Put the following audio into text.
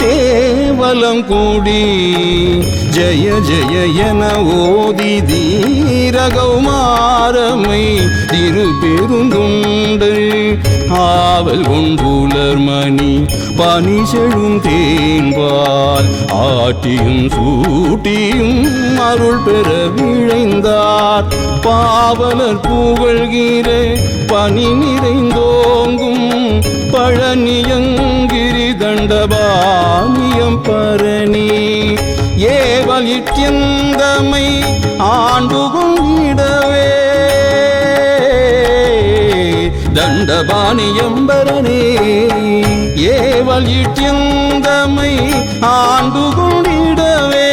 சேவலம் கூடி. ஜய ஜய என ஓதி தீரகௌமாரமை திருப்பெருந்துண்டை ஆவல் கொண்டுலர் மணி பனி செழும் தேன்பால் ஆட்டியும் சூட்டியும் அருள் பெற விழைந்தார். பாவலர் புகழ்கிற பனி நிறைந்தோங்கும் பழனியங்கிரி தண்டபாணியம் பரணி ஏவல் இட்டியந்தமை ஆண்டு கொண்டிடவே தண்டபாணியம்பரனே ஏவல் இட்டியந்தமை ஆண்டு கொண்டிடவே